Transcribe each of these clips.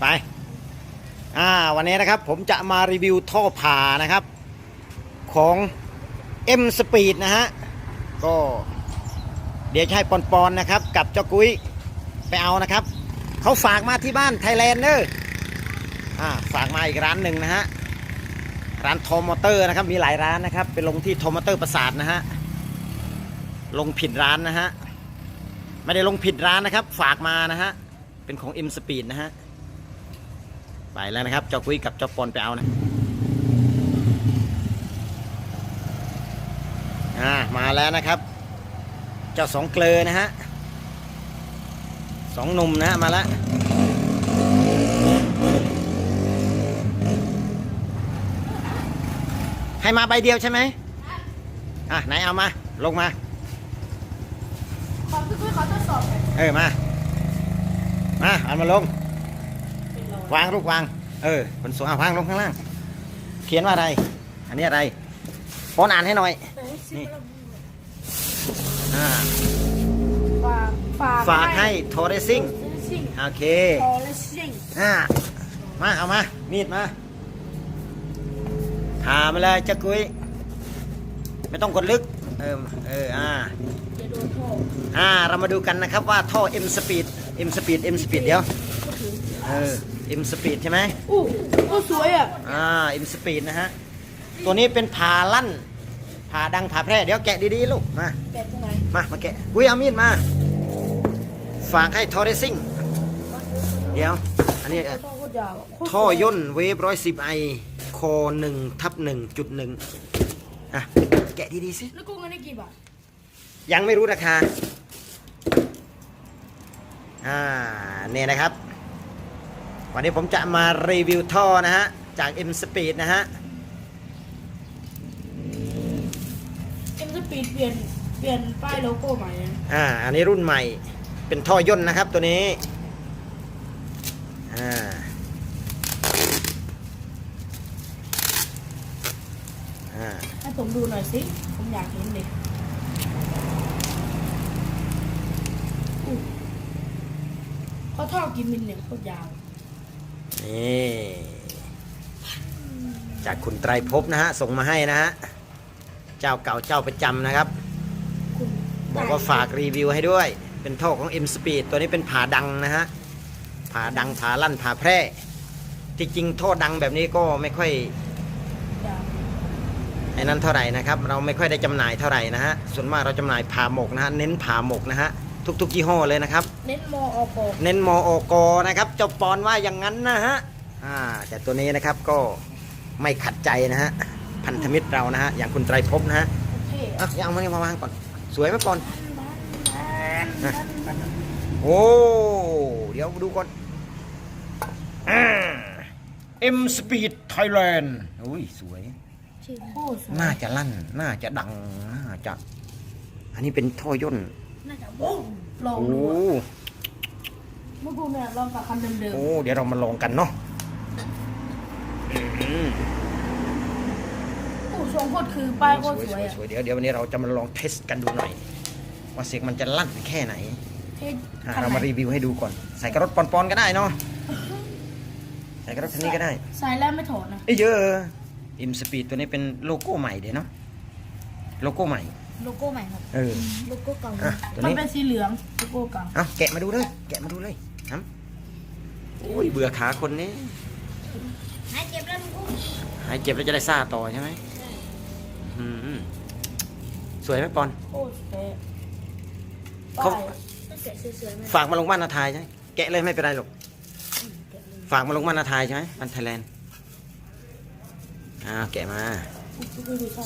ไป อ่า วันนี้นะครับผมจะมารีวิวท่อผ่านะครับ ของ M Speed นะฮะ ก็เดี๋ยวจะให้ปอนปอนนะครับ กับเจ้ากุ้ยไปเอานะครับ เขาฝากมาที่บ้านไทยแลนด์เนอร์อ่า ฝากมาอีกร้านหนึ่งนะฮะ ร้านโทมอเตอร์นะครับ มีหลายร้านนะครับ ไปลงที่โทมอเตอร์ประสาทนะฮะ ลงผิดร้านนะฮะ ไม่ได้ลงผิดร้านนะครับ ฝากมานะฮะ เป็นของ M Speed นะฮะ ไปแล้วนะครับเจ้ากุ้ยกับเจ้าปอนไปเอานะอ่ามาแล้วนะครับ เจ้าสองเกลอนะฮะสองหนุ่มนะฮะมาแล้วให้มาใบเดียวใช่ไหมอะไหนเอามา ลงมาขอพี่กุ้ยขอทดสอบหน่อยเออมา มาเอามาลง วางลูกวาง เออคนสูงเอาวางลงข้างล่าง เขียนว่าอะไร อันนี้อะไรปอนอ่านให้หน่อย นี่อ่าฝากฝากฝากให้โทรเรซิ่งซิ่งโอเค โทรเลสซิ่งอ่ามา เอามา มีดมาพามาเลยจะกุย ไม่ต้องกดลึก เออ เออ อ่า จะโดนโทษอ่า เรามาดูกันนะครับว่าท่อ M Speed M Speed M Speed เดี๋ยวเออ M Speed ใช่ไหมอู้อู้สวยอะ อ่า M Speed นะฮะ ตัวนี้เป็นผ่าลั่นผ่าดังผ่าแพร่เดี๋ยวแกะดีๆลูก มาแปะตรงไหน มา มาแกะกุ้ยเอามีดมา ฝากให้ทอเรซิ่ง เดี๋ยว อันนี้ท่อโคตรยาวะโคตรสวยท่อย่นเวฟร้อยสิบไอคอหนึ่งทับหนึ่งจุดหนึ่งอะ แกะดีๆสิ แล้วกุ้งอันนี้กี่บาท ยังไม่รู้ราคา อ่า เนี่ยนะครับ วันนี้ผมจะมารีวิวท่อนะฮะ จาก M Speed นะฮะ เอ็มสปีดเปลี่ยนเปลี่ยนป้ายโลโก้ใหม่นะอ่า อันนี้รุ่นใหม่ เป็นท่อย่นนะครับตัวนี้ อ่า อ่า ให้ผมดูหน่อยสิ ผมอยากเห็นเลยอู้เขาท่อกี่มิลเนี่ยโคตรยาว นี่จากคุณไตรภพนะฮะส่งมาให้นะฮะเจ้าเก่าเจ้าประจำนะครับ บอกว่าฝากรีวิวให้ด้วย เป็นท่อของ M Speed ตัวนี้เป็นผาดังนะฮะผาดังผาลั่นผาแพร่ ที่จริงท่อดังแบบนี้ก็ไม่ค่อยไอ้นั้นเท่าไหร่นะครับ เราไม่ค่อยได้จำหน่ายเท่าไหร่นะฮะส่วนมากเราจำหน่ายผาหมกนะฮะเน้นผาหมกนะฮะ ทุกๆยี่ห้อเลยนะครับ เน้นมออกอเน้นมออกนะครับเจ้าปอนว่าอย่างนั้นนะฮะอ่าแต่ตัวนี้นะครับก็ไม่ขัดใจนะฮะพันธมิตรเรานะฮะอย่างคุณไตรภพนะฮะเท่อะยังเอามานี่มาวางก่อน สวยไหมปอนอะโอ้เดี๋ยวดูก่อนอ่า M Speed Thailand อุ้ยสวยโอ้สวยน่าจะลั่น น่าจะดัง น่าจะ อันนี้เป็นท่อย่น น่าจะว้าว ลองโอ้ดูอะเมื่อกูเนี่ยลองกับคันเดิมโอ้เดี๋ยวเรามาลองกันเนาะอืมๆโอ้ทรงโคตรคือป้ายโคตรสวยอะสวยเดี๋ยวเดี๋ยววันนี้เราจะมาลองเทสกันดูหน่อย ว่าเสียงมันจะลั่นแค่ไหนเท่อะคันเราไหนมารีวิวให้ดูก่อน ใส่กระรถปอนๆก็ได้เนาะใส่กระรถคันนี้ก็ได้ใส่แล้วไม่ถอดนะ เอ้ยเยอะอิมสปีดตัวนี้เป็นโลโก้ใหม่เดี๋ยวเนาะโลโก้ใหม่ โลโก้ใหม่ครับ เออ โลโก้เก่าอะ ตัวนี้มันเป็นสีเหลืองโลโก้เก่าเอาแกะมาดูเลย แกะมาดูเลยครับโอ้ย เบื่อขาคนนี้ หายเจ็บแล้วมึงกูหายเจ็บแล้วจะได้ซ่าต่อใช่ไหมอืมสวยไหมปอนโอ้สวยเขา ป้ายต้องแกะสวยๆไหมฝากมาลงบ้านนาทายใช่ไหมแกะเลยไม่เป็นไรหรอกแกะเลยฝากมาลงบ้านนาทายใช่ไหมบ้านไทยแลนด์อ่าแกะมาดูดูดูใส่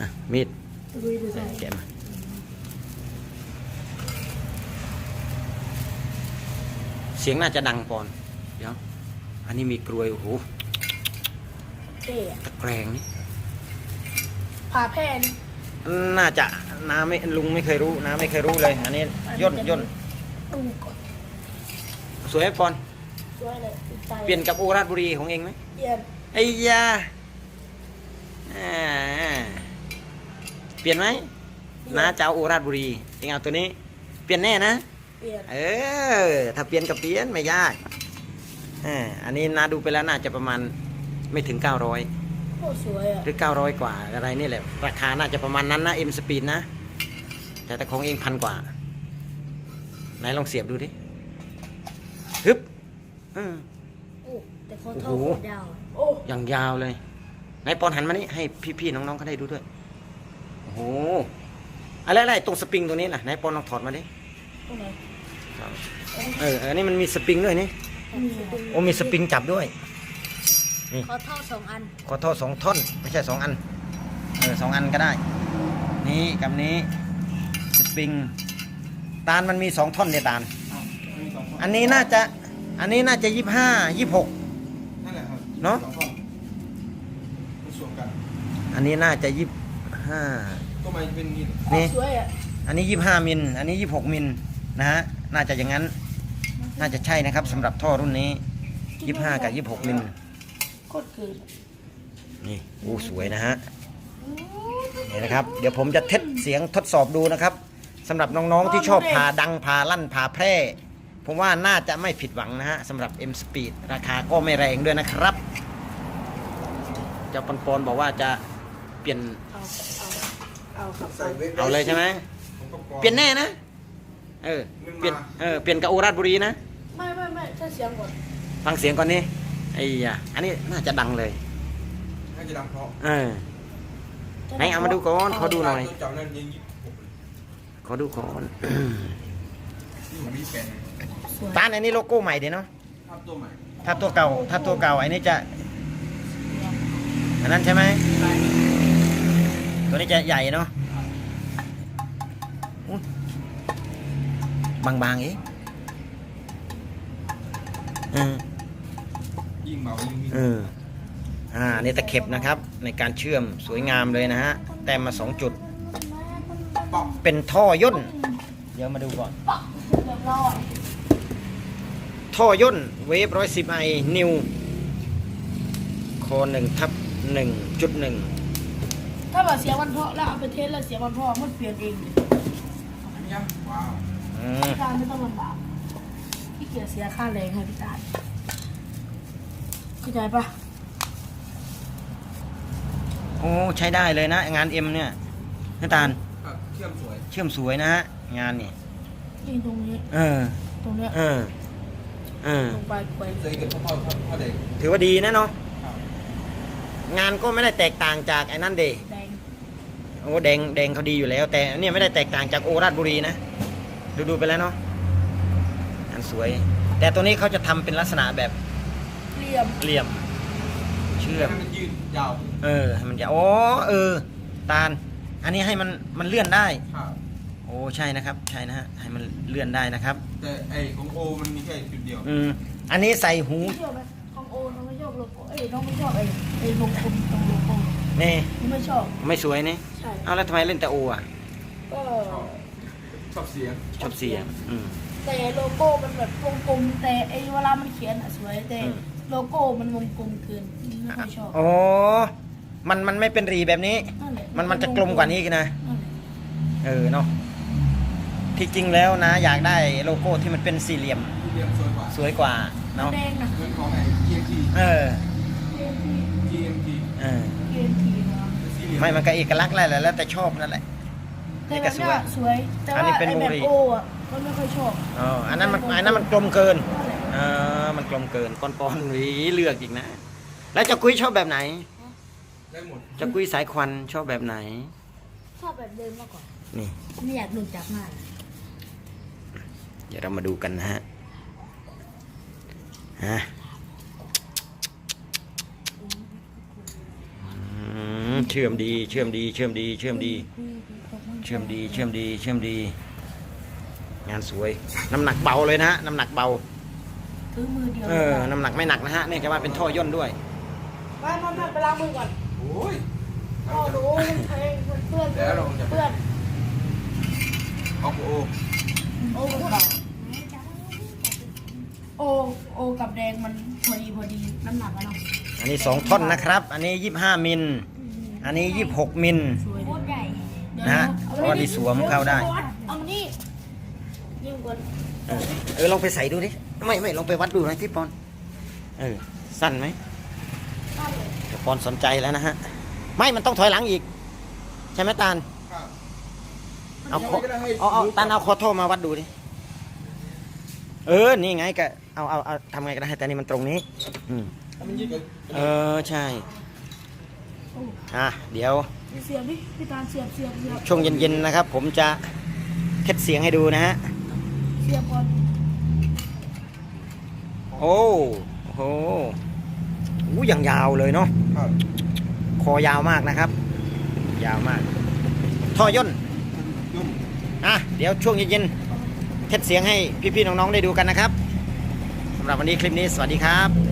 อะมีด ดูดูดูใส่แกะมาเสียงน่าจะดังปอน เดี๋ยว อันนี้มีกลวย โอ้โหเท่อะตะแกรงนี่ผ่าแพร่นี่น่าจะน้าไม่ลุงไม่เคยรู้น้าไม่เคยรู้เลย อันนี้ย่นย่นดูก่อนสวยไหมปอนสวยเลยติดใจเปลี่ยนกับโอราชบุรีของเองไหมเปลี่ยนไอ้ยาอ่า เปลี่ยนไหมน้าจะเอาโอราชบุรีเองเอาตัวนี้ เปลี่ยนแน่นะเปลี่ยนเออ ถ้าเปลี่ยนก็เปลี่ยนไม่ยากอ่าอันนี้นาดูไปแล้วน่าจะประมาณไม่ถึง 900โอ้สวยอะหรือ 900 กว่าอะไรนี่แหละ ราคาน่าจะประมาณนั้นนะ M Speed นะ แต่แต่ของเองพันกว่า ไหนลองเสียบดูดิฮึบอืม โอ้แต่เขาโอ้เท่าโหโคตรยาวอะโอ้อย่างยาวเลย ไหนปอนหันมานี่ให้พี่ๆน้องๆเขาได้ดูด้วย โอ้โหอะไรอะไรตรงสปริงตรงนี้ล่ะไหนปอนลองถอดมาดิตรงไหนเอออันนี้มันมีสปริงด้วยนี่นี่ครับโอ้มีสปริงจับด้วยเขาเท่าสองอันขอโทษสองท่อนไม่ใช่สองอันเออสองอันก็ได้ นี่กับนี้สปริงตาลมันมีสองท่อนเนี่ยตาลอันนี้น่าจะอันนี้น่าจะยี่ห้ายี่หกนั่นแหละครับเนอะสองท่อนมันสวมกันอันนี้น่าจะยี่ ห้าก็มาเป็นนี่นี่ สวยอะอันนี้ยี่ห้ามิล อันนี้ยี่หกมิลนะฮะ น่าจะอย่างนั้น น่าจะใช่นะครับสำหรับท่อรุ่นนี้ยี่ห้ากับยี่หกมิล โคตรเกินนี่โอ้สวยนะฮะ นี่นะครับ เดี๋ยวผมจะเทสเสียงทดสอบดูนะครับสำหรับน้องๆที่ชอบผ่าดังผ่าลั่นผ่าแพร่ ผมว่าน่าจะไม่ผิดหวังนะฮะสำหรับ M Speed ราคาก็ไม่แรงด้วยนะครับ เจ้าปอนปอนบอกว่าจะ เปลี่ยนเอาเอาเอาครับใส่เวฟเอาเลยใช่ไหมผมก็กรอง เปลี่ยนแน่นะเออเปลี่ยนเออเปลี่ยนกับโอราชบุรีนะไม่ไม่ไม่ถ้าเสียงก่อนฟังเสียงก่อนนี่ไอ้ยะอันนี้น่าจะดังเลยให้จะดังเพราะเออ ไหนเอามาดูก่อนขอดู หน่อยตัวเจ้านั่นยิงยิบผมขอดูก่อนนี่ผมมีแผ่นสวยตานอันนี้โลโก้ใหม่เดี๋ยวเนาะภาพตัวใหม่ถ้าตัวเก่าถ้าตัวเก่าไอ้นี่จะอันนั้นใช่ไหม ตัวนี้จะใหญ่เนาะอุ๊ยบางๆเองเออยิ่งเบายิ่งวิ่งเอออ่าอันนี่ตะเข็บนะครับ ในการเชื่อมสวยงามเลยนะฮะ แต้มมาสองจุดปอกเป็นท่อย่น เดี๋ยวมาดูก่อนเรียบร้อยท่อย่นเวฟร้อยสิบไอนิวโคหนึ่งทับหนึ่งจุดหนึ่ง ถ้าแบบเสียงมันเพราะแล้วเอาไปเทสแล้วเสียงมันเพราะมันเปลี่ยนเองเลยอันเนี้ยว้าวอืมพี่ตาลไม่ต้องลำบากพี่เกียรเสียค่าแรงให้พี่ตาลเข้าใจปะโอ้ใช้ได้เลยนะ งานเอ็มเนี่ยน้าตาลอะเชื่อมสวยเชื่อมสวยนะฮะงานนี่นี่ตรงนี้เออ ตรงเนี้ยเออ เออ ลงไปไปเคยเกิดพ่อพ่อพ่อเด็ก ถือว่าดีนะเนาะครับ งานก็ไม่ได้แตกต่างจากไอ้นั่นเดแดง โอ้แดงแดงเขาดีอยู่แล้ว แต่อันเนี่ยไม่ได้แตกต่างจากโอราชบุรีนะ ดูดูไปแล้วเนาะงานสวย แต่ตัวนี้เขาจะทำเป็นลักษณะแบบเหลี่ยมเหลี่ยม เชื่อให้มมันยืดยาวเออให้มันจะอ๋อเออ ตาล อันนี้ให้มันมันเลื่อนได้ครับโอ้ใช่นะครับ ใช่นะฮะให้มันเลื่อนได้นะครับ แต่ไอ้ของโอมันมีแค่จุดเดียวอืมอันนี้ใส่หูไม่ชอบไหมของโอน้องไม่ชอบโลโก้เอ้ยน้องไม่ชอบไอ้ไอ้วงกลมตรงโลโก้นี่น้องไม่ชอบไม่สวยนี่ ใช่เอาแล้วทำไมเล่นแต่โออะก็ชอบเสียงชอบเสียงอืม แต่โลโก้มันแบบวงกลมแต่ไอ้เวลามันเขียนอะสวยแต่อืม โลโก้มันวงกลมเกินไม่ค่อยชอบโอ้มันมันไม่เป็นรีแบบนี้นั่นแหละมันมันจะกลมกว่านี้อีกนะ นั่นแหละเออเนาะที่จริงแล้วนะ อยากได้โลโก้ที่มันเป็นสี่เหลี่ยมที่เรียงสวยกว่าสวยกว่าเนาะแดงนะเหมือนของไอ้ GMT เออ GMT GMT เออ GMT นะ เป็นสี่เหลี่ยม ไม่มันก็เอกลักษณ์แหละแล้วแต่ชอบนั่นแหละแต่นี่แบก็บสเนี้วยย สวย แต่อันว่านี้เป็นไอ้วแบงบรีโออะก็ไม่ค่อยชอบ อ๋ออันนั้นมันอันนั้นมันกลมเกินนั่นแหละเออมันกลมเกินปอนปอนหวีเลือกอีกนะ แล้วเจะกุ้ยชอบแบบไหน ได้หมดเจะกุ้ยสายควันชอบแบบไหน ชอบแบบเดิมมากกว่า นี่ ไม่อยากหลุดจากหน้าเดี๋ยวเรามาดูกันนะฮะฮะอืม เชื่อมดี เชื่อมดี เชื่อมดี เชื่อมดี เชื่อมดี เชื่อมดี เชื่อมดี งานสวย น้ำหนักเบาเลยนะฮะ น้ำหนักเบา ถือมือเดียวเออ น้ำหนักไม่หนักนะฮะเนื่องจากว่าเป็นท่อย่นด้วยไปมามาไปล้างมือก่อนโอ้ยพ่อรู้มันแพงมันเปื้อนแล้วเราจะเปื้อนของโอโอ้กับเบาโอโอกับแดงมันพอดีพอดีน้ำหนักอะเนาะอันนี้สองท่อนนะครับ อันนี้ยี่ห้ามิล อันนี้ยี่หกมิลสวยโคตรใหญ่นะฮะเพราะว่าดีสวมเข้าได้เอามานี่ยิ่งกว่าเออเออลองไปใส่ดูดิไม่ไม่ลองไปวัดดูหนะที่ปอนเออสั้นไหมได้เลยเดี๋ยวปอนสนใจแล้วนะฮะไม่มันต้องถอยหลังอีก ใช่ไหมตาลครับเอายังขอไงก็ได้ให้เอาเอารู้ตาลเอาคอโทมาวัดดูดิเออนี่ไงก็เอาเอาเอาทำไงก็ได้แต่นี่มันตรงนี้ อืมให้มันยืดกับเออใช่โอ้อะเดี๋ยวเสียบดิพี่ตาลเสียบเสียบเสียบช่วงเย็นๆนะครับ ผมจะเทสเสียงให้ดูนะฮะเสียบก่อนโอ้โหอู้อย่างยาวเลยเนาะครับคอยาวมากนะครับ ยาวมากท่อย่นยุ่งอะเดี๋ยวช่วงเย็นๆเทสเสียงให้พี่ๆน้องๆได้ดูกันนะครับสำหรับวันนี้คลิปนี้สวัสดีครับ